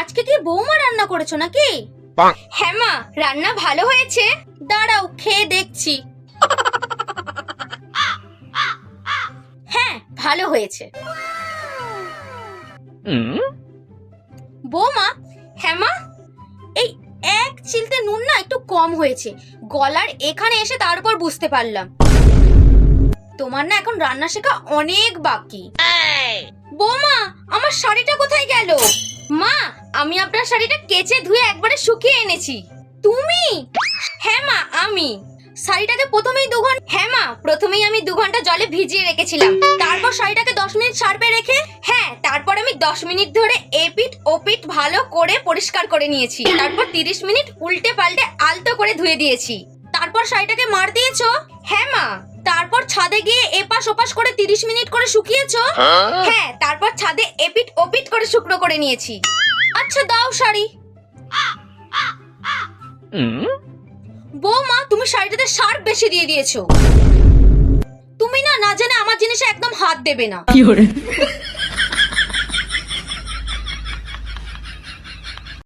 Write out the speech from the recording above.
আজকে কি বৌমা রান্না করেছ নাকি? হ্যাঁ মা রান্না ভালো হয়েছে। দাঁড়াও খেয়ে দেখছি। হ্যাঁ ভালো হয়েছে। বৌমা হ্যাঁ মা এই এক চিলতে নুন না একটু কম হয়েছে। গলার এখানে এসে তারপর বুঝতে পারলাম। তোমার না এখন রান্না শেখা অনেক বাকি। বৌমা আমার শাড়িটা কোথায় গেল? আমি আপনার শাড়িটা কেচে ধুয়ে একবারে শুকিয়ে এনেছি। তুমি? হ্যাঁ মা আমি। শাড়িটাকে প্রথমেই দু ঘণ্টা হ্যাঁ মা প্রথমেই আমি দু ঘণ্টা জলে ভিজিয়ে রেখেছিলাম। তারপর শাড়িটাকে দশ মিনিট সার্পে রেখে হ্যাঁ তারপর আমি দশ মিনিট ধরে এপিট ওপিট ভালো করে পরিষ্কার করে নিয়েছি। তারপর তিরিশ মিনিট উল্টে পাল্টে আলতো করে ধুয়ে দিয়েছি। তারপর শাড়িটাকে মার দিয়েছ? হ্যাঁ মা। তারপর ছাদে গিয়ে এপাশ ওপাশ করে তিরিশ মিনিট করে শুকিয়েছো? হ্যাঁ। তারপর ছাদে এপিট ওপিট করে শুকনো করে নিয়েছি। আচ্ছা দাও শাড়ি। বৌমা তুমি শাড়িটাতে সার বেশি দিয়ে দিয়েছ। তুমি না না জানে আমার জিনিসে একদম হাত দেবে না।